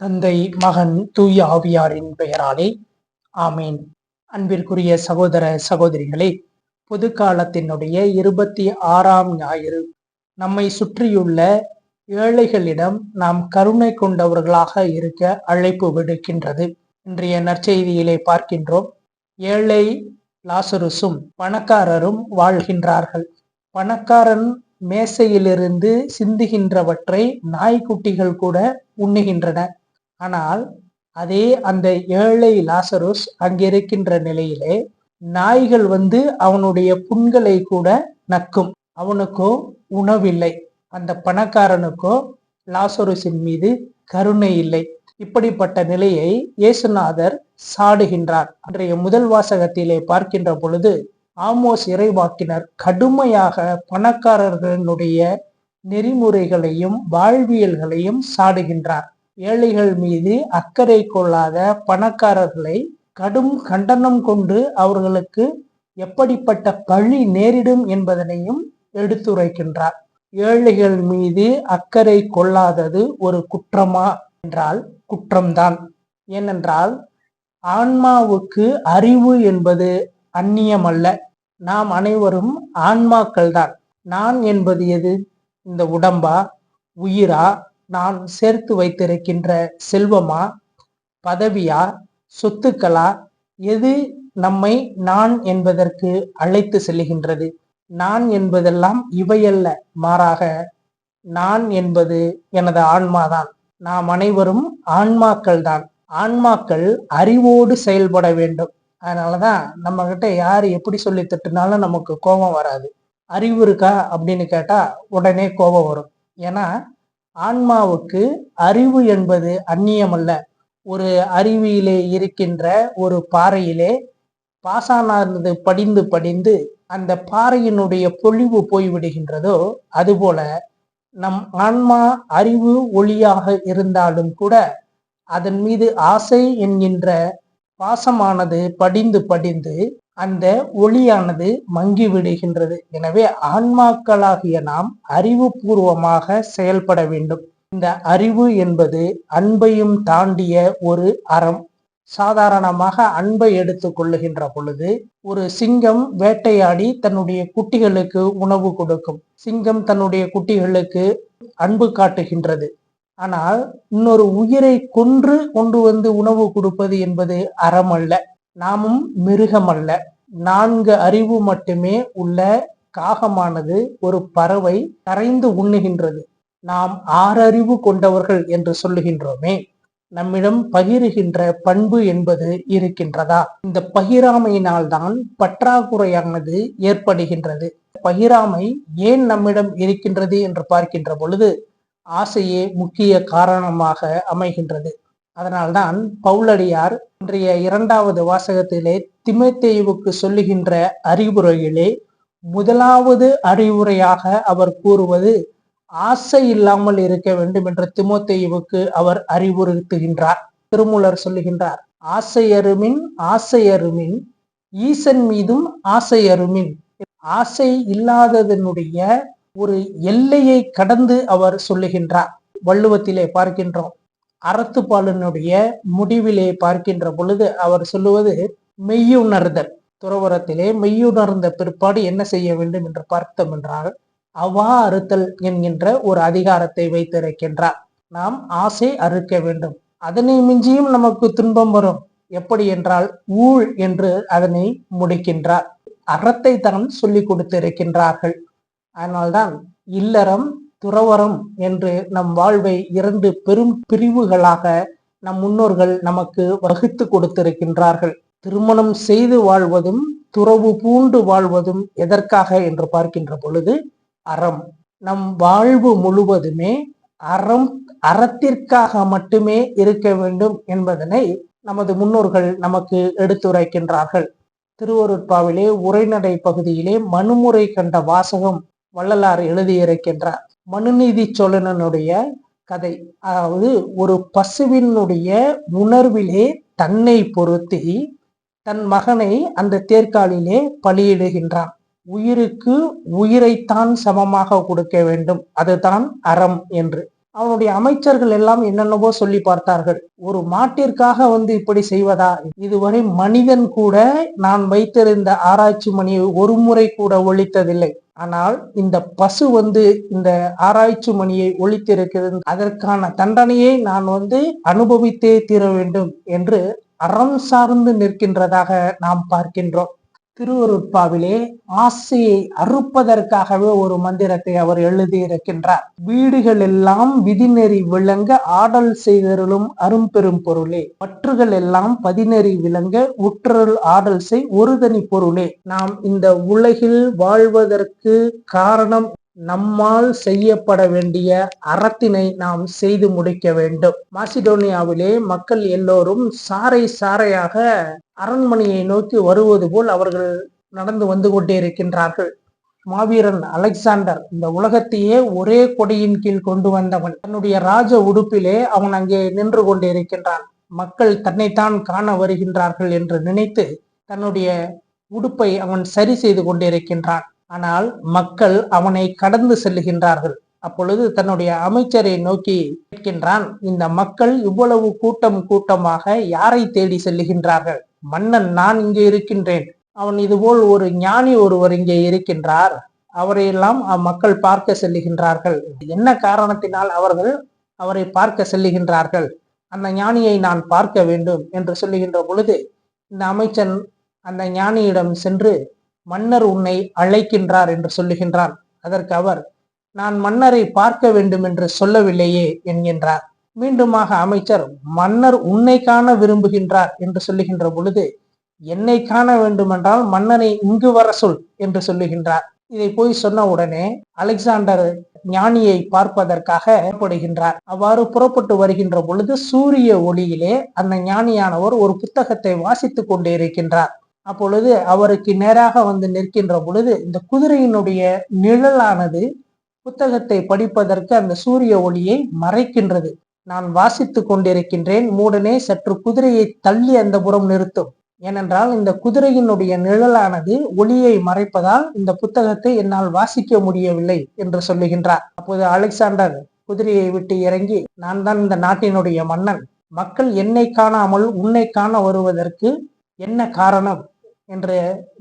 தந்தை மகன் தூய ஆவியாரின் பெயராலே ஆமீன். அன்பிற்குரிய சகோதர சகோதரிகளே பொது காலத்தினுடைய இருபத்தி ஆறாம் ஞாயிறு நம்மை சுற்றியுள்ள ஏழைகளிடம் நாம் கருணை கொண்டவர்களாக இருக்க அழைப்பு விடுக்கின்றது. இன்றைய நற்செய்தியிலே பார்க்கின்றோம் ஏழை லாசருசும் பணக்காரரும் வாழ்கின்றார்கள். பணக்காரன் மேசையிலிருந்து சிந்துகின்றவற்றை நாய்க்குட்டிகள் கூட உண்ணுகின்றன. ஆனால் அதே அந்த ஏழை லாசருஸ் அங்கிருக்கின்ற நிலையிலே நாய்கள் வந்து அவனுடைய புண்களை கூட நக்கும். அவனுக்கோ உணவில்லை. அந்த பணக்காரனுக்கோ லாசரோஸின் மீது கருணை இல்லை. இப்படிப்பட்ட நிலையை இயேசுநாதர் சாடுகின்றார். அன்றைய முதல் வாசகத்திலே பார்க்கின்ற பொழுது ஆமோஸ் இறைவாக்கினர் கடுமையாக பணக்காரர்களுடைய நெறிமுறைகளையும் வாழ்வியல்களையும் சாடுகின்றார். ஏழைகள் மீது அக்கறை கொள்ளாத பணக்காரர்களை கடும் கண்டனம் கொண்டு அவர்களுக்கு எப்படிப்பட்ட பழி நேரிடும் என்பதனையும் எடுத்துரைக்கின்றார். ஏழைகள் மீது அக்கறை கொள்ளாதது ஒரு குற்றமா? என்றால் குற்றம்தான். ஏனென்றால் ஆன்மாவுக்கு அறிவு என்பது அந்நியமல்ல. நாம் அனைவரும் ஆன்மாக்கள் தான் நான் என்பது எது? இந்த உடம்பா? உயிரா? நான் சேர்த்து வைத்திருக்கின்ற செல்வமா? பதவியா? சொத்துக்களா? எது நம்மை நான் என்பதற்கு அழைத்து செல்லுகின்றது நான் என்பதெல்லாம் இவையல்ல மாறாக நான் என்பது எனது ஆன்மாதான். நாம் அனைவரும் ஆன்மாக்கள் தான் ஆன்மாக்கள் அறிவோடு செயல்பட வேண்டும். அதனாலதான் நம்ம கிட்ட யார் எப்படி சொல்லி திட்டினாலும் நமக்கு கோபம் வராது. அறிவு இருக்கா அப்படின்னு கேட்டா உடனே கோபம் வரும். ஏன்னா ஆன்மாவுக்கு அறிவு என்பது அந்நியமல்ல. ஒரு அருவியிலே இருக்கின்ற ஒரு பாறையிலே பாசானது படிந்து படிந்து அந்த பாறையினுடைய பொழிவு போய்விடுகின்றதோ அதுபோல நம் ஆன்மா அறிவு ஒளியாக இருந்தாலும் கூட அதன் மீது ஆசை என்கின்ற பாசமானது படிந்து படிந்து அந்த ஒளியானது மங்கி விடுகின்றது. எனவே ஆன்மாக்களாகிய நாம் அறிவுபூர்வமாக செயல்பட வேண்டும். இந்த அறிவு என்பது அன்பையும் தாண்டிய ஒரு அறம். சாதாரணமாக அன்பை எடுத்து கொள்ளுகின்ற பொழுது ஒரு சிங்கம் வேட்டையாடி தன்னுடைய குட்டிகளுக்கு உணவு கொடுக்கும். சிங்கம் தன்னுடைய குட்டிகளுக்கு அன்பு காட்டுகின்றது. ஆனால் இன்னொரு உயிரை கொன்று கொண்டு வந்து உணவு கொடுப்பது என்பது அறம் அல்ல நாமும் மிருகம் அல்ல நான்கு அறிவு மட்டுமே உள்ள காகமானது ஒரு பறவை கரைந்து உண்ணுகின்றது. நாம் ஆறறிவு கொண்டவர்கள் என்று சொல்லுகின்றோமே. நம்மிடம் பகிருகின்ற பண்பு என்பது இருக்கின்றதா? இந்த பகிராமையினால்தான் பற்றாக்குறையானது ஏற்படுகின்றது. பகிராமை ஏன் நம்மிடம் இருக்கின்றது என்று பார்க்கின்ற பொழுது ஆசையே முக்கிய காரணமாக அமைகின்றது. அதனால்தான் பவுலடியார் இன்றைய இரண்டாவது வாசகத்திலே திமத்தேயுவுக்கு சொல்லுகின்ற அறிவுரையிலே முதலாவது அறிவுரையாக அவர் கூறுவது ஆசை இல்லாமல் இருக்க வேண்டும் என்று திமோத்தேயுவுக்கு அவர் அறிவுறுத்துகின்றார். திருமூலர் சொல்லுகின்றார் ஆசையருமின் ஆசையருமின் ஈசன் மீதும் ஆசையருமின் ஆசை இல்லாததனுடைய ஒரு எல்லையை கடந்து அவர் சொல்லுகின்றார். வள்ளுவத்திலே பார்க்கின்றோம். அறத்துப்பாலினுடைய முடிவிலே பார்க்கின்ற பொழுது அவர் சொல்லுவது மெய்யுணர்தல். துறவரத்திலே மெய்யுணர்ந்த பிற்பாடு என்ன செய்ய வேண்டும் என்று பார்த்தோம் என்றால் அவா அறுத்தல் என்கின்ற ஒரு அதிகாரத்தை வைத்திருக்கின்றார். நாம் ஆசை அறுக்க வேண்டும். அதனை மிஞ்சியும் நமக்கு துன்பம் வரும். எப்படி என்றால் ஊழ் என்று அதனை முடிக்கின்றார். அறத்தை தான் சொல்லி கொடுத்திருக்கின்றார்கள். அதனால்தான் இல்லறம் துறவரம் என்று நம் வாழ்வை இரண்டு பெரும் பிரிவுகளாக நம் முன்னோர்கள் நமக்கு வகுத்து கொடுத்திருக்கின்றார்கள். திருமணம் செய்து வாழ்வதும் துறவு பூண்டு வாழ்வதும் எதற்காக என்று பார்க்கின்ற பொழுது அறம். நம் வாழ்வு முழுவதுமே அறம் அறத்திற்காக மட்டுமே இருக்க வேண்டும் என்பதனை நமது முன்னோர்கள் நமக்கு எடுத்துரைக்கின்றார்கள். திருவருட்பாவிலே உரைநடை பகுதியிலே மனுமுறை கண்ட வாசகம் வள்ளலார் எழுதியிருக்கின்றார். மனுநீதி சோழனனுடைய கதை. அதாவது ஒரு பசுவினுடைய உணர்விலே தன்னை பொருத்தி தன் மகனை அந்த தேர்காலிலே பலியிடுகின்றான். உயிருக்கு உயிரைத்தான் சமமாக கொடுக்க வேண்டும். அதுதான் அறம் என்று. அவனுடைய அமைச்சர்கள் எல்லாம் என்னென்னவோ சொல்லி பார்த்தார்கள். ஒரு மாட்டிற்காக வந்து இப்படி செய்வதா? இதுவரை மனிதன் கூட நான் வைத்திருந்த ஆராய்ச்சி மணியை ஒரு முறை கூட ஒழித்ததில்லை. ஆனால் இந்த பசு வந்து இந்த ஆராய்ச்சி மணியை ஒழித்திருக்கிறது. அதற்கான தண்டனையை நான் வந்து அனுபவித்தே தீர வேண்டும் என்று அறம் சார்ந்து நிற்கின்றதாக நாம் பார்க்கின்றோம். திருவருட்பாவிலே ஆசையை அறுப்பதற்காகவே ஒரு மந்திரத்தை அவர் எழுதியிருக்கின்றார். வீடுகள் எல்லாம் விதிநெறி விளங்க ஆடல் செய்தருளும் அரும்பெரும் பொருளே. பற்றுகள் எல்லாம் பதிநெறி விளங்க உற்றருள் ஆடல் செய் ஒரு தனி பொருளே. நாம் இந்த உலகில் வாழ்வதற்கு காரணம் நம்மால் செய்யப்பட வேண்டிய அறத்தினை நாம் செய்து முடிக்க வேண்டும். மாசிடோனியாவிலே மக்கள் எல்லோரும் சாறை சாறையாக அரண்மனையை நோக்கி வருவது போல் அவர்கள் நடந்து வந்து கொண்டே இருக்கின்றார்கள். மாவீரன் அலெக்சாண்டர் இந்த உலகத்தையே ஒரே கொடியின் கீழ் கொண்டு வந்தவன். தன்னுடைய ராஜ உடுப்பிலே அவன் அங்கே நின்று கொண்டே இருக்கின்றான். மக்கள் தன்னைத்தான் காண வருகின்றார்கள் என்று நினைத்து தன்னுடைய உடுப்பை அவன் சரி செய்து கொண்டிருக்கின்றான் ஆனால் மக்கள் அவனை கடந்து செல்லுகின்றார்கள். அப்பொழுது தன்னுடைய அமைச்சரை நோக்கி கேட்கின்றான் இந்த மக்கள் இவ்வளவு கூட்டம் கூட்டமாக யாரை தேடி செல்லுகின்றார்கள்? மன்னன் நான் இங்கே இருக்கின்றேன். அவன் இதுபோல் ஒரு ஞானி ஒருவர் இங்கே இருக்கின்றார். அவரையெல்லாம் அம்மக்கள் பார்க்க செல்லுகின்றார்கள். என்ன காரணத்தினால் அவர்கள் அவரை பார்க்க செல்லுகின்றார்கள்? அந்த ஞானியை நான் பார்க்க வேண்டும் என்று சொல்லுகின்ற பொழுது இந்த அமைச்சன் அந்த ஞானியிடம் சென்று மன்னர் உன்னை அழைக்கின்றார் என்று சொல்லுகின்றான். அதற்கு அவர் நான் மன்னரை பார்க்க வேண்டும் என்று சொல்லவில்லையே என்கின்றார். மீண்டுமாக அமைச்சர் மன்னர் உன்னை காண விரும்புகின்றார் என்று சொல்லுகின்ற பொழுது என்னை காண வேண்டுமென்றால் மன்னரை இங்கு வர சொல் என்று சொல்லுகின்றார். இதை போய் சொன்ன உடனே அலெக்சாண்டர் ஞானியை பார்ப்பதற்காக ஏற்படுகின்றார் அவ்வாறு புறப்பட்டு வருகின்ற பொழுது சூரிய ஒளியிலே அந்த ஞானியானவர் ஒரு புத்தகத்தை வாசித்து கொண்டே இருக்கின்றார். அப்பொழுது அவருக்கு நேராக வந்து நிற்கின்ற பொழுது இந்த குதிரையினுடைய நிழலானது புத்தகத்தை படிப்பதற்கு அந்த சூரிய ஒளியை மறைக்கின்றது. நான் வாசித்துக் கொண்டிருக்கின்றேன் மூடனே சற்று குதிரையை தள்ளி அந்த புறம் நிறுத்தும். ஏனென்றால் இந்த குதிரையினுடைய நிழலானது ஒளியை மறைப்பதால் இந்த புத்தகத்தை என்னால் வாசிக்க முடியவில்லை என்று சொல்லுகின்றார். அப்போது அலெக்சாண்டர் குதிரையை விட்டு இறங்கி நான் தான் இந்த நாட்டினுடைய மன்னன். மக்கள் என்னை காணாமல் உன்னை காண வருவதற்கு என்ன காரணம்? என்ற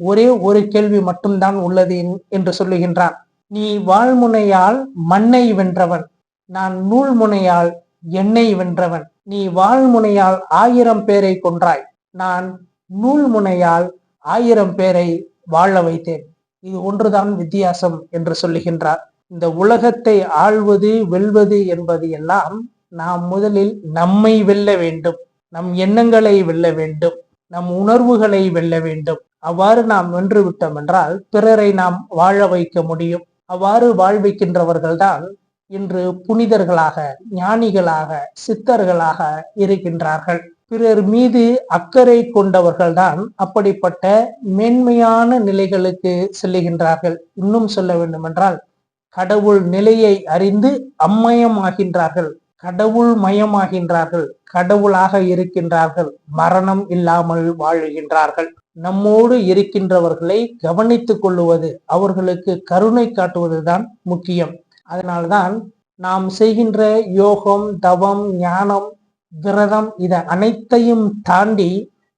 ஒரே ஒரு கேள்வி மட்டும்தான் உள்ளது என்று சொல்லுகின்றான் நீ வாழ்முனையால் மண்ணை வென்றவன் நான் நூல்முனையால் என்னை எண்ணெய் வென்றவன் நீ வாழ்முனையால் ஆயிரம் பேரை கொன்றாய். நான் நூல்முனையால் ஆயிரம் பேரை வாழ வைத்தேன். இது ஒன்றுதான் வித்தியாசம் என்று சொல்லுகின்றார். இந்த உலகத்தை ஆள்வது வெல்வது என்பது எல்லாம் நாம் முதலில் நம்மை வெல்ல வேண்டும். நம் எண்ணங்களை வெல்ல வேண்டும். நம் உணர்வுகளை வெல்ல வேண்டும். அவ்வாறு நாம் வென்று விட்டோம் என்றால் பிறரை நாம் வாழ வைக்க முடியும். அவ்வாறு வாழ்விக்கின்றவர்கள்தான் இன்று புனிதர்களாக ஞானிகளாக சித்தர்களாக இருக்கின்றார்கள். பிறர் மீது அக்கறை கொண்டவர்கள்தான் அப்படிப்பட்ட மேன்மையான நிலைகளுக்கு செல்லுகின்றார்கள். இன்னும் சொல்ல வேண்டுமென்றால் கடவுள் நிலையை அறிந்து அம்மயமாகின்றார்கள். கடவுள் மயமாகின்றார்கள். கடவுளாக இருக்கின்றார்கள். மரணம் இல்லாமல் வாழுகின்றார்கள். நம்மோடு இருக்கின்றவர்களை கவனித்துக் கொள்ளுவது அவர்களுக்கு கருணை காட்டுவதுதான் முக்கியம். அதனால்தான் நாம் செய்கின்ற யோகம் தவம் ஞானம் விரதம் இதை அனைத்தையும் தாண்டி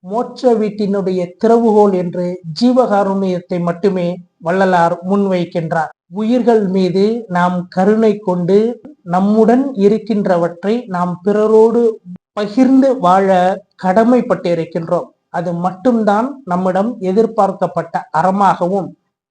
மோட்ச வீட்டினுடைய திறவுகோல் என்று ஜீவகாருண்யத்தை மட்டுமே வள்ளலார் முன்வைக்கின்றார் உயிர்கள் மீது நாம் கருணை கொண்டு நம்முடன் இருக்கின்றவற்றை நாம் பிறரோடு பகிர்ந்து வாழ கடமைப்பட்டிருக்கின்றோம். அது மட்டும்தான் நம்மிடம் எதிர்பார்க்கப்பட்ட அறமாகவும்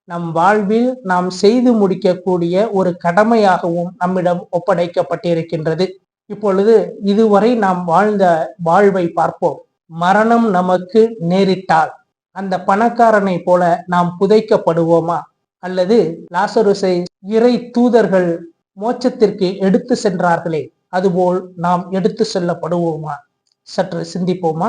நம் வாழ்வில் நாம் செய்து முடிக்கக்கூடிய ஒரு கடமையாகவும் நம்மிடம் ஒப்படைக்கப்பட்டிருக்கின்றது. இப்பொழுது இதுவரை நாம் வாழ்ந்த வாழ்வை பார்ப்போம். மரணம் நமக்கு நேரிட்டால் அந்த பணக்காரனை போல நாம் புதைக்கப்படுவோமா? அல்லது லாசருசை இறை தூதர்கள் மோட்சத்திற்கு எடுத்து சென்றார்களே அதுபோல் நாம் எடுத்து செல்லப்படுவோமா? சற்று சிந்திப்போமா?